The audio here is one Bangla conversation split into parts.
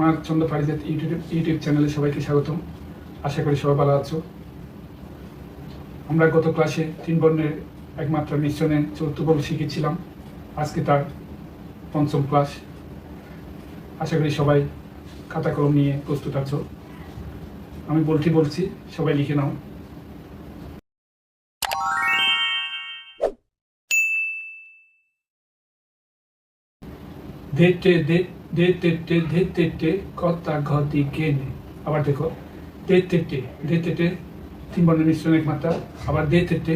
আমার চন্দ্র পারিজাত ইউটিউব ইউটিউব চ্যানেলে সবাইকে স্বাগতম। আশা করি সবাই ভালো আছো। আমরা গত ক্লাসে তিন বর্ণের একমাত্র মিশ্রণে চতুর্থ বর্ণ শিখেছিলাম। আজকে তার পঞ্চম ক্লাস। আশা করি সবাই খাতা কলম নিয়ে প্রস্তুত আছো। আমি বলছি বলছি, সবাই লিখে নাও। দে তে টে ধে তে টে কতা ঘতি গেনে আবার দেখো, দে তে টে দে তে তিন বর্ণের মিশ্রণ এক মাত্রা আবার দে তে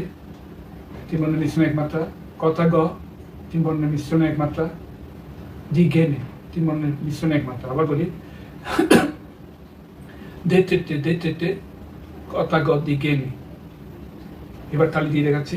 তিন বর্ণের মিশ্রণ এক মাত্রা কথা গ, তিন বর্ণের মিশ্রণ একমাত্রা। দি গেনে তিন বর্ণের মিশ্রণ এক মাত্রা আবার বলি, দে তে টে দে কথা গ, দি গেনে এবার তালি দিয়ে দেখাচ্ছি।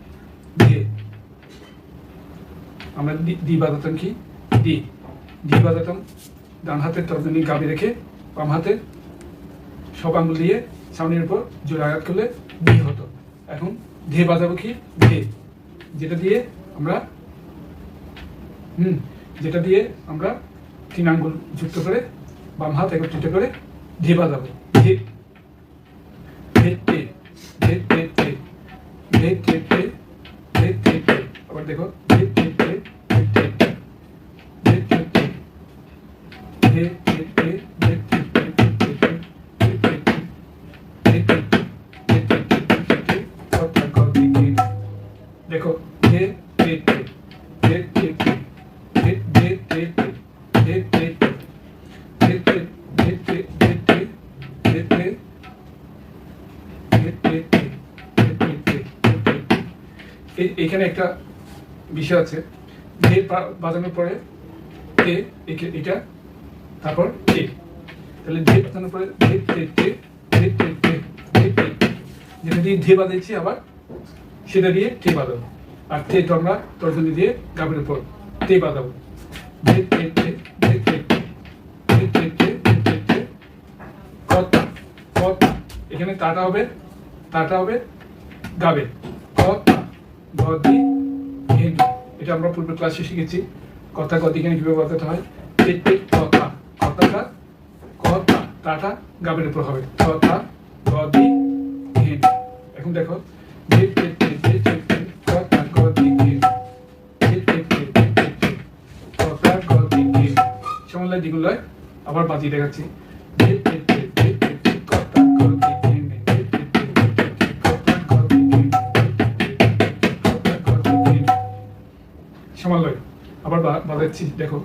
আমরা দি- বাজাতাম কি দি দি বাজাতাম ডান হাতের তর্জনী গাবি রেখে বাম হাতের সব আঙুল দিয়ে সামনের উপর জোরে আঘাত করলে দি হতো এখন ধে বাজাবো কি ধে যেটা দিয়ে আমরা হুম যেটা দিয়ে আমরা তিন আঙ্গুল যুক্ত করে বাম হাত একত্রিত করে ধে বাজাবো ধে আবার দেখো এখানে একটা বিষয় আছে বাজানোর পরে এটা তারপর তে তাহলে। যেটা দিয়ে ধে বাজাইছি আবার সেটা দিয়ে তে বাজাবো আর তে তো আমরা তর্জনী দিয়ে গাবের উপর তে বাজাবো ধে এখানে তাটা হবে তাটা হবে গাবে এটা আমরা পূর্বে ক্লাসে শিখেছি কথা গদি ঘেনি কীভাবে বলতে হয় কথাটা কথা তাটা গাবের উপর হবে তথা গদি এখন দেখো যেগুলো আবার দেখাচ্ছি সমালয় আবার বাজাচ্ছি দেখো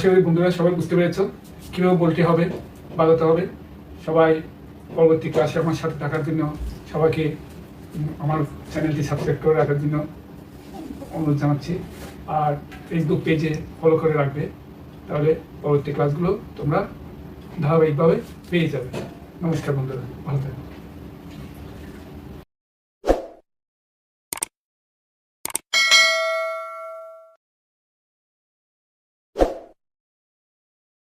আশা করি বন্ধুরা সবাই বুঝতে পেরেছ কীভাবে বলতে হবে, বাজাতে হবে। সবাই পরবর্তী ক্লাসে আমার সাথে থাকার জন্য সবাইকে আমার চ্যানেলটি সাবস্ক্রাইব করে রাখার জন্য অনুরোধ জানাচ্ছি। আর ফেসবুক পেজে ফলো করে রাখবে। তাহলে পরবর্তী ক্লাসগুলো তোমরা ধারাবাহিকভাবে পেয়ে যাবে। নমস্কার বন্ধুরা, ভালো থাকবে